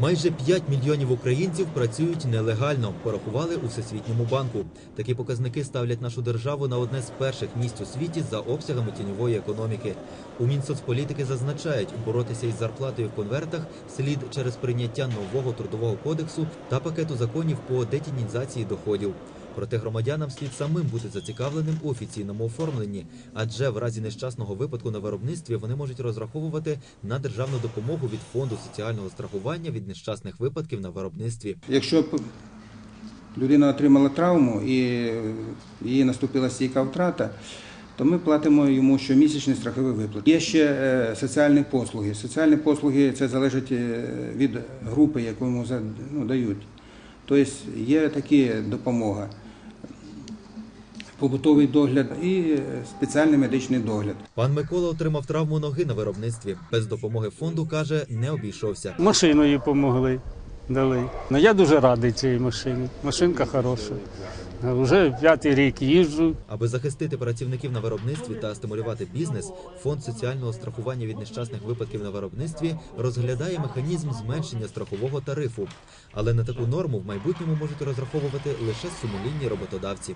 Майже 5 мільйонів українців працюють нелегально, порахували у Всесвітньому банку. Такі показники ставлять нашу державу на одне з перших місць у світі за обсягами тіньової економіки. У Мінсоцполітики зазначають, боротися із зарплатою в конвертах слід через прийняття нового трудового кодексу та пакету законів по детінізації доходів. Проте громадянам слід самим бути зацікавленим у офіційному оформленні, адже в разі нещасного випадку на виробництві вони можуть розраховувати на державну допомогу від фонду соціального страхування від нещасних випадків на виробництві. Якщо людина отримала травму і їй наступила стійка втрата, то ми платимо йому щомісячний страховий виплат. Є ще е, соціальні послуги. Соціальні послуги це залежить е, від групи, яку йому ну, дають. Тобто є такі допомога. Побутовий догляд і спеціальний медичний догляд. Пан Микола отримав травму ноги на виробництві. Без допомоги фонду каже, не обійшовся. Машиною допомогли, дали. Ну, я дуже радий цій машині. Машинка хороша. Вже п'ятий рік їжджу. Аби захистити працівників на виробництві та стимулювати бізнес, фонд соціального страхування від нещасних випадків на виробництві розглядає механізм зменшення страхового тарифу. Але на таку норму в майбутньому можуть розраховувати лише сумлінні роботодавці.